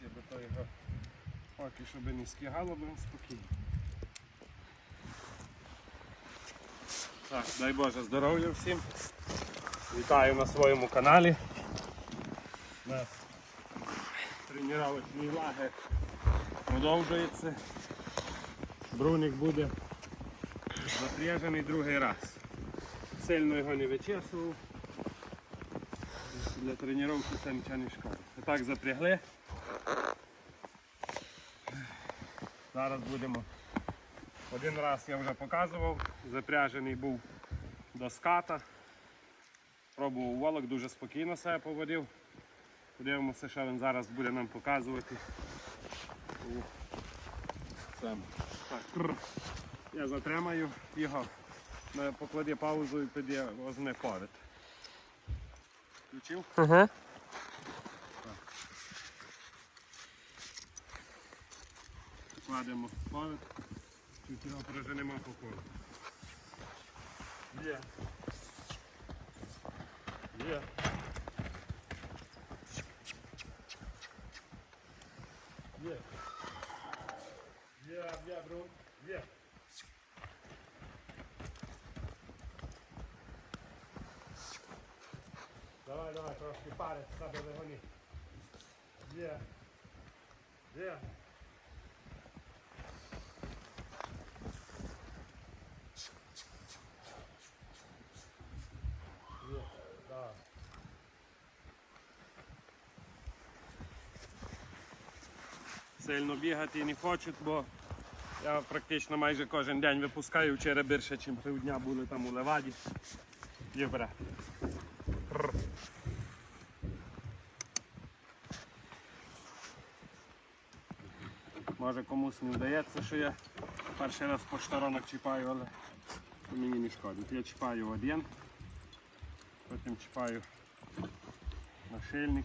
бо то його поки щоб не скигало, бо він спокійно. Так, дай Боже здоров'я всім. Вітаю на своєму каналі. Наш тренувальний лагер продовжується. Бруник буде запряжений другий раз. Сильно його не вичесував. Для тренування це нічого не шкодить. Так запрягли. Зараз будемо. Один раз я вже показував, запряжений був до ската. Пробував волок, дуже спокійно себе поводив. Подивимося, що він зараз буде нам показувати. Так. Я затримаю його. Поклади паузу і піде возьме повід. Включив? Ага. Кладемо повід. Чуть його проженемо по колу. Є. Є. Є. Є, є, бру. Є. Давай, давай, трошки пари себе вигони. Є. Є. Так. Сильно бігати не хочуть, бо я практично майже кожен день випускаю вчора більше, ніж півдня були там у Леваді. Добре. Може комусь не вдається, що я перший раз по шторонок чіпаю, але мені не шкодить. Я чіпаю один, потім чіпаю нашильник.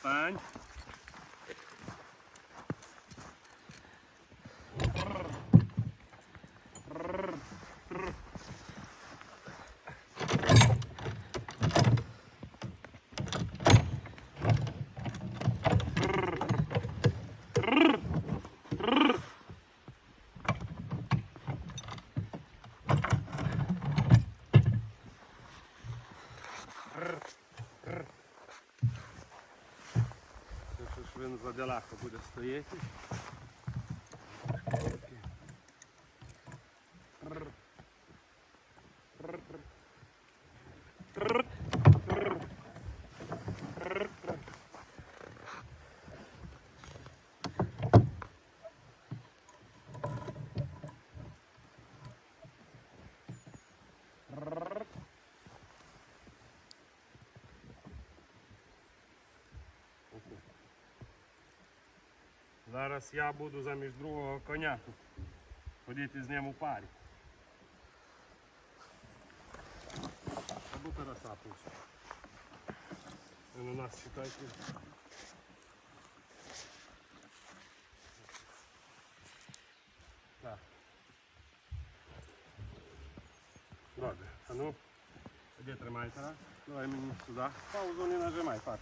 Стань. Це що ж він за далеко буде стояти. Зараз я буду замість другого коня тут ходити з ним у парі. Або Тараса пусть. У нас читайте. Так. Добре. А ну, де тримай Тарас? Давай мені сюди. Паузу не нажимай, так.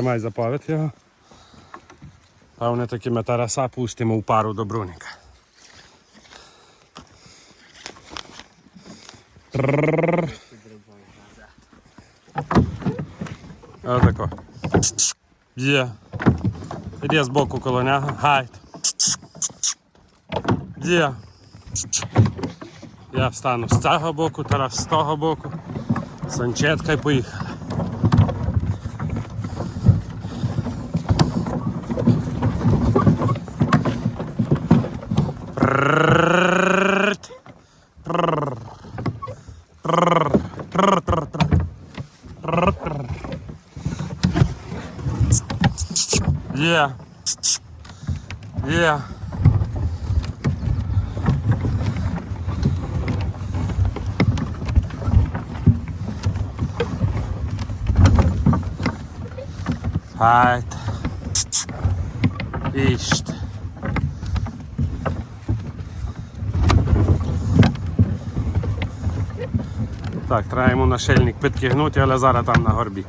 Тримай за повід його. Певне таки ми Тараса пустимо в пару до. Трррррр. Отако. Є. Іде з боку коло нього. Гайд. Є. Я встану з цього боку, Тарас з того боку. Санчетка і поїхали. Right. Іщ. Так, треба йому нашильник підтягнути, але зараз там на горбі.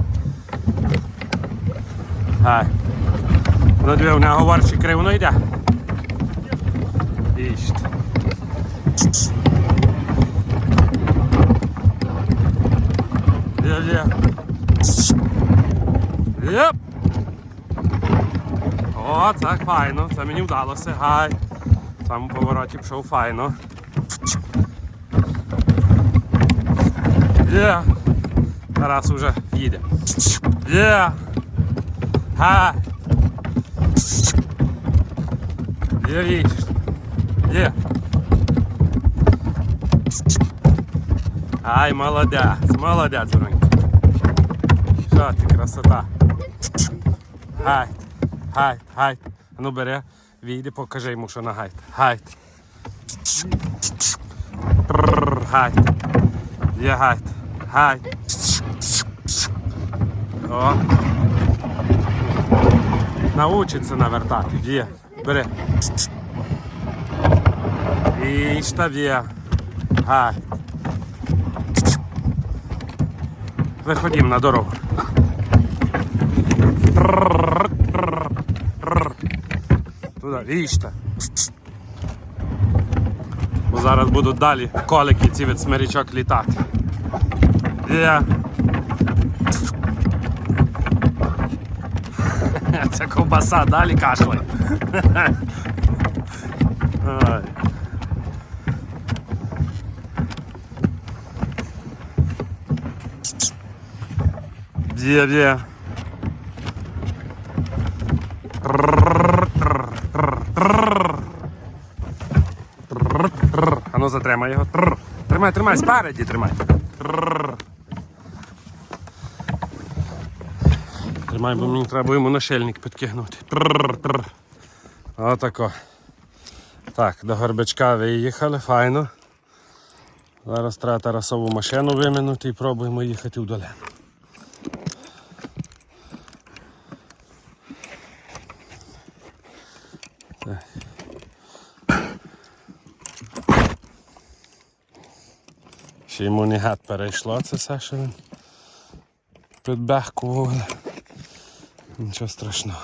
Гай. Ну диви, у нього ворчі кривно йде. Є. Єп. О, так файно, це мені вдалося. Гай. В цьому повороті пішов файно. Є. Тарас уже їде. Є. Гай. Є, їдеш. Є. Ай, молодець, молодець, Бронька. Що ти, красота. Гайд, гайд. А ну бери, війди, покажи йому, що на. Гайд. Трррр, Гайд. Є гайд. Гайд. О. Научиться навертати. Є. Бери. І штав'є. Гайд. Виходім на дорогу. Вічта. Бо зараз будуть далі колики ці від смирічок літати. Є. Ця ковбаса далі кашляє. Ой. Є, є. А ну затримай його. Тррр. Тримай, тримай, спереді тримай. Тррр. Тримай, бо мені треба йому нашильник підкинути. Тррр, тррр. Отако. Так, до горбачка виїхали, файно. Зараз треба Тарасову машину виминути і пробуємо їхати в долину. Ще гад перейшло це все, що він підбехкував. Нічого страшного.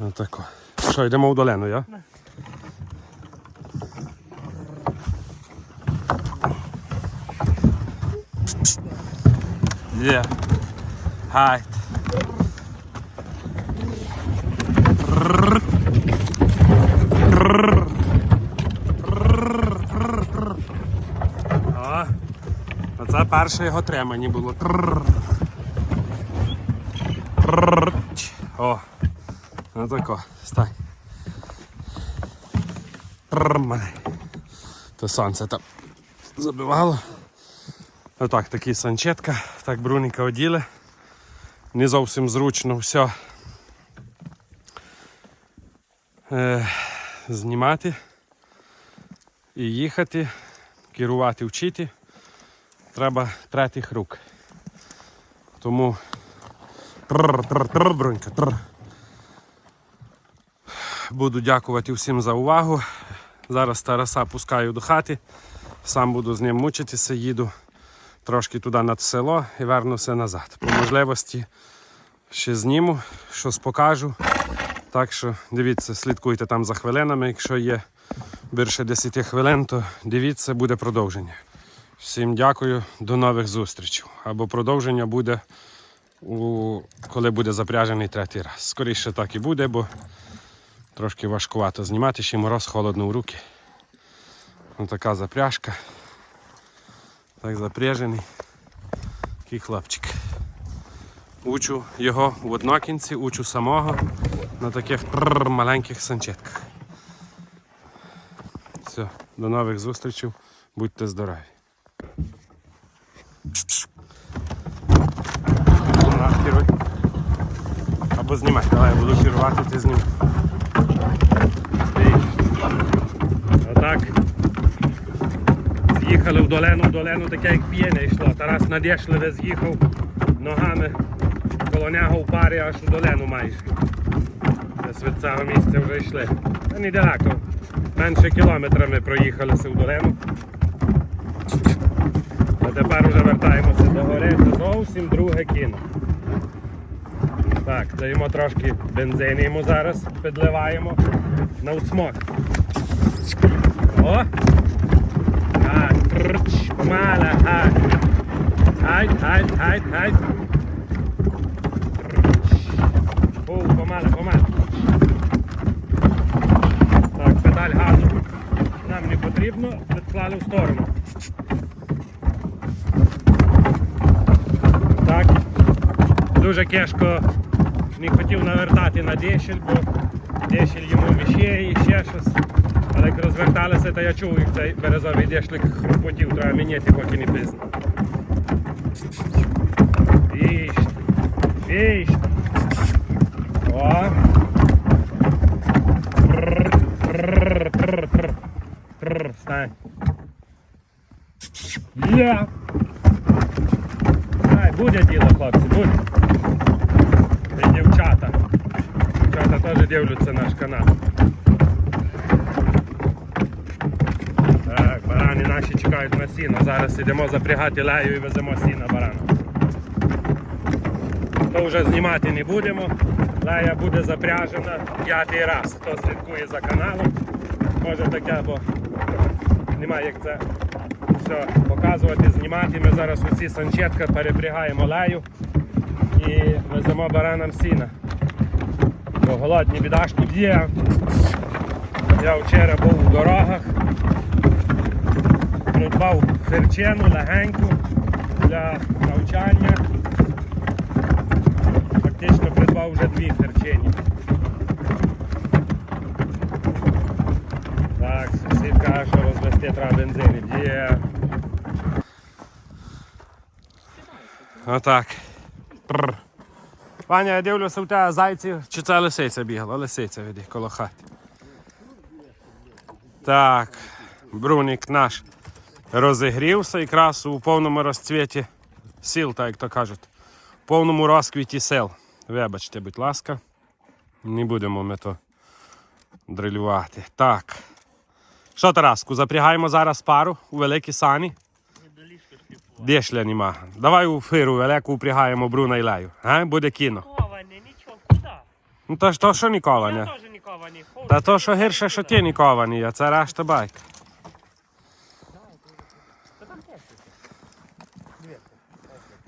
Отако. Що, йдемо в долину, я? Є. Гайд. О, оце перше його тремані було. О, ну тако, стань. Мене. То сонце там забивало. Отак, такий санчетка, так бруніка оділи. Не зовсім зручно все е, знімати і їхати, керувати, вчити. Треба третіх рук. Тому. Буду дякувати всім за увагу. Зараз Тараса пускаю до хати. Сам буду з ним мучитися, їду трошки туди над село і вернуся назад. По можливості ще зніму, щось покажу. Так що дивіться, слідкуйте там за хвилинами. Якщо є більше 10 хвилин, то дивіться, буде продовження. Всім дякую, до нових зустрічей. Або продовження буде, у... коли буде запряжений третій раз. Скоріше так і буде, бо трошки важкувато знімати, ще мороз холодно в руки. Ось така запряжка. Так запряжений. Такий хлопчик. Учу його в однокінці, учу самого на таких маленьких санчетках. Все, до нових зустрічей. Будьте здорові. Або знімай, давай я буду керувати, ти знімай. Ей. Отак. З'їхали в долину, в долину таке як п'єне йшло. Тарас надішливе з'їхав ногами коло нього в парі аж у долину майже. Десь від цього місця вже йшли. Та недалеко. Менше кілометра ми проїхалися в долину. А тепер вже вертаємося до гори. Це зовсім друге кіно. Так, даємо трошки бензину йому зараз, підливаємо на уцмок. О! Так, трч, помала, гай. Гай, гай, гай, гай. Трч. О, помала, помала. Так, педаль газу нам не потрібно, відклали в сторону. Так. Дуже кешко не хотів навертати на дешель, бо дешель йому мішає і ще щось. Але як розверталися, то я чув, як цей березовий дешлик хрупотів, треба міняти, поки не пізно. Віж. Віж. О. Тррр, тррр, тррр, тррр. Тррр, Стань. Є. Ай, буде діло, хлопці, буде. Теж дивляться наш канал. Так, барани наші чекають на сіно. Зараз йдемо запрягати лею і веземо сіно барана. То вже знімати не будемо. Лея буде запряжена п'ятий раз. Хто слідкує за каналом, може таке, бо немає як це все показувати, знімати. Ми зараз у ці санчетка перепрягаємо лею і веземо баранам сіна. Бо голодні бідашки б'є. Я вчора був у дорогах, придбав ферчену легеньку для навчання. Фактично придбав вже дві ферчені. Так, сусід каже, що розвести треба бензин. Є. Отак. Прр. Ваня, я дивлюся, у тебе зайці, чи це лисиця бігала? Лисиця веди коло хати. Так, бруник наш розігрівся якраз у повному розцвіті сіл, так як то кажуть. В повному розквіті сел. Вибачте, будь ласка. Не будемо ми то дрилювати. Так. Що, Тараску, запрягаємо зараз пару у великі сані. Дешля нема. Давай у фиру велику впрягаємо Бруна і Лею. А? Буде кіно. Ковані, нічого, куди? Ну то ж то, що ніколи Я не. теж не ковані. Та то, що гірше, що ті ніковані, а це решта байка.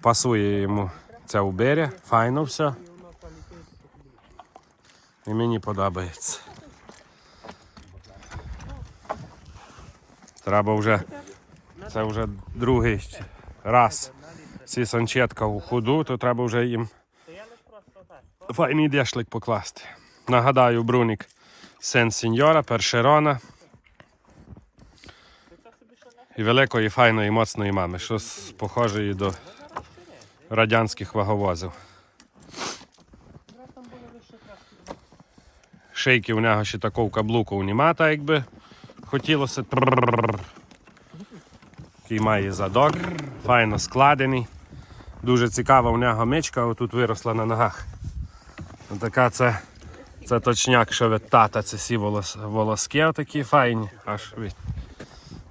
Пасує йому ця уберя, файно все. І мені подобається. Треба вже. Це вже другий раз. Ці санчетка у ходу, то треба вже їм файний дешлик покласти. Нагадаю, Брунік син сеньора, першерона. І великої, файної, моцної мами, що з- похожої до радянських ваговозів. Шийки у нього ще такого каблуку нема, так якби хотілося. Такий має задок, файно складений. Дуже цікава у нього мичка, отут виросла на ногах. Така це, це точняк, що від тата це всі волос, волоски такі файні. Аж від.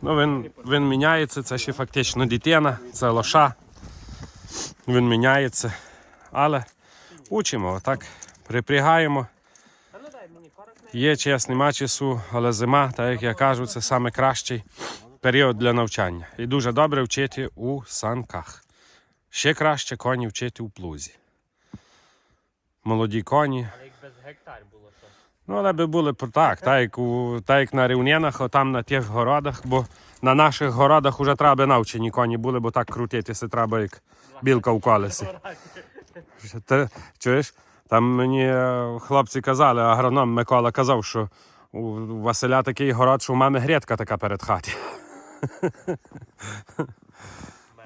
Ну, він, він міняється, це ще фактично дитина, це лоша. Він міняється. Але учимо, так, припрягаємо. Є час, нема часу, але зима, так як я кажу, це найкращий період для навчання. І дуже добре вчити у санках. Ще краще коні вчити у плузі. Молоді коні. Але як без гектар було то. Ну, але би були так, так як, у, так як на рівнинах, отам на тих городах, бо на наших городах вже треба навчені коні були, бо так крутитися треба, як білка в колесі. Ти, чуєш? Там мені е, хлопці казали, агроном Микола казав, що у Василя такий город, що у мами грядка така перед хаті.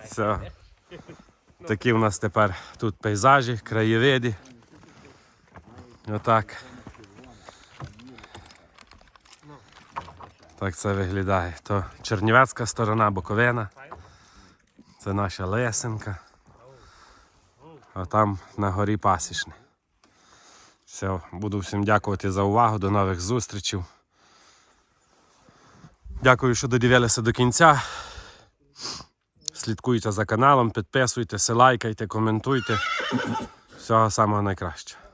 Все. Такі в нас тепер тут пейзажі, краєвиди. Отак. Так це виглядає. То Чернівецька сторона, Буковина. Це наша Лесенка. а там на горі пасічне. Все, буду всім дякувати за увагу. До нових зустрічей. Дякую, що додивилися до кінця. Слідкуйте за каналом, підписуйтеся, лайкайте, коментуйте. Всього самого найкращого.